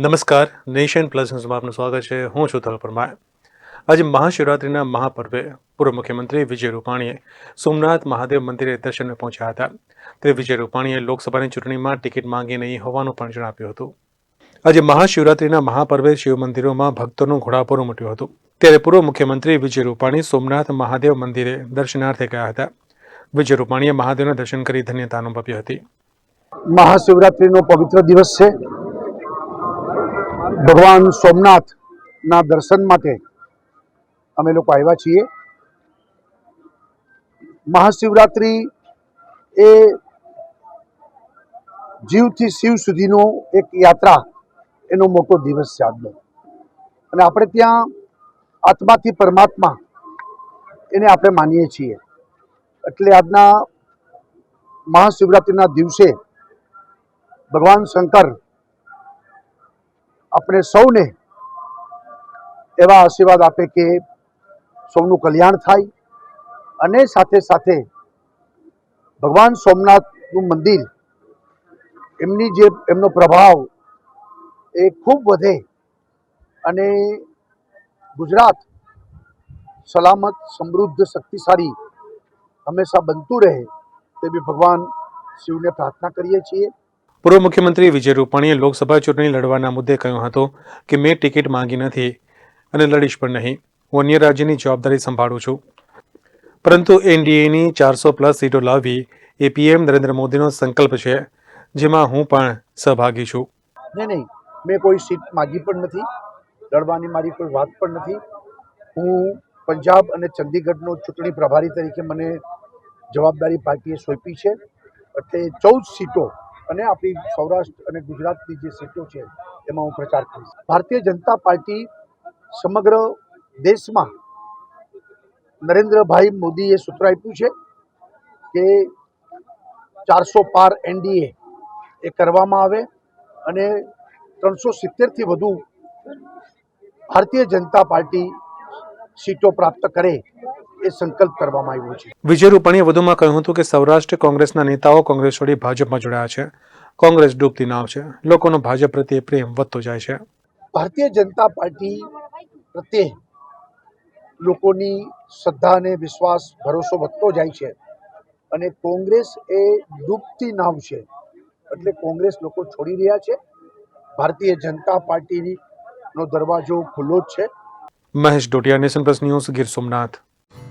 નમસ્કાર, nation plus આપનું સ્વાગત છે. હું છું તલ પરમાર. આજે મહાશિવરાત્રિના મહાપર્વે પૂર્વ મુખ્યમંત્રી વિજય રૂપાણીએ સોમનાથ મહાદેવ મંદિરે દર્શને પહોંચ્યા હતા. તે વિજય રૂપાણીએ લોકસભાની ચૂંટણીમાં ટિકિટ માંગી નહીં હોવાનું પણ જણાવ્યું હતું. આજે મહાશિવરાત્રિના મહાપર્વે શિવ મંદિરોમાં ભક્તોનું ઘોડાપુર ઉમટ્યું હતું. ત્યારે પૂર્વ મુખ્યમંત્રી વિજય રૂપાણી સોમનાથ મહાદેવ મંદિરે દર્શનાર્થે ગયા હતા. વિજય રૂપાણીએ મહાદેવના દર્શન કરી ધન્યતા અનુભવી હતી. મહાશિવરાત્રિનો પવિત્ર દિવસ છે. ભગવાન સોમનાથના દર્શન માટે અમે લોકો આવ્યા છીએ. મહાશિવરાત્રિ એ જીવથી શિવ સુધીનો એક યાત્રા, એનો મોટો દિવસ છે આજનો. અને આપણે ત્યાં આત્માથી પરમાત્મા એને આપણે માનીએ છીએ. એટલે આજના મહાશિવરાત્રિના દિવસે ભગવાન શંકર આપણે સૌને એવા આશીર્વાદ આપે કે સૌનું કલ્યાણ થાય અને સાથે સાથે ભગવાન સોમનાથનું મંદિર એમની જે એમનો પ્રભાવ એ ખૂબ વધે અને ગુજરાત સલામત, સમૃદ્ધ, શક્તિશાળી હંમેશા બનતું રહે તેવી ભગવાન શિવને પ્રાર્થના કરીએ છીએ. પૂર્વ મુખ્યમંત્રી વિજય રૂપાણીએ લોકસભા ચૂંટણી લડવાના મુદ્દે કહ્યું હતું કે મેં ટિકિટ માંગી નથી અને લડીશ પણ નહીં. હું અન્ય રાજ્યની જવાબદારી સંભાળું છું. પરંતુ એનડીએની ચારસો પ્લસ સીટો લાવવી એ પીએમ નરેન્દ્ર મોદીનો સંકલ્પ છે, જેમાં હું પણ સહભાગી છું. નહીં નહીં, મેં કોઈ સીટ માગી પણ નથી. લડવાની મારી કોઈ વાત પણ નથી. હું પંજાબ અને ચંદીગઢનો ચૂંટણી પ્રભારી તરીકે મને જવાબદારી પાર્ટીએ સોંપી છે. એટલે ચૌદ સીટો અને આપણી સૌરાષ્ટ્ર અને ગુજરાતની જે સીટો છે, એમાં હું પ્રચાર કરીશ. ભારતીય જનતા પાર્ટી સમગ્ર દેશમાં નરેન્દ્રભાઈ મોદીએ સૂત્ર આપ્યું છે કે ચારસો પાર એનડીએ એ કરવામાં આવે અને ત્રણસો સિત્તેરથી વધુ ભારતીય જનતા પાર્ટી સીટો પ્રાપ્ત કરે એ સંકલ્પ કરવામાં આવ્યો છે. વિજય રૂપાણીએ વધુમાં કહ્યું હતું કે સૌરાષ્ટ્ર કોંગ્રેસના નેતાઓ કોંગ્રેસ છોડી ભાજપમાં જોડાયા છે. કોંગ્રેસ ડૂબતી નાવ છે લોકોનો ભાજપ પ્રત્યે પ્રેમ વધતો જાય છે. ભારતીય જનતા પાર્ટી પ્રત્યે લોકોની શ્રદ્ધા અને વિશ્વાસ ભરોસો વધતો જાય છે અને કોંગ્રેસ એ ડૂબતી નાવ છે એટલે કોંગ્રેસ લોકો છોડી રહ્યા છે. ભારતીય જનતા પાર્ટીનો દરવાજો ખુલ્લો જ છે. Mahesh Dotiya Nation Plus News Gir Somnath.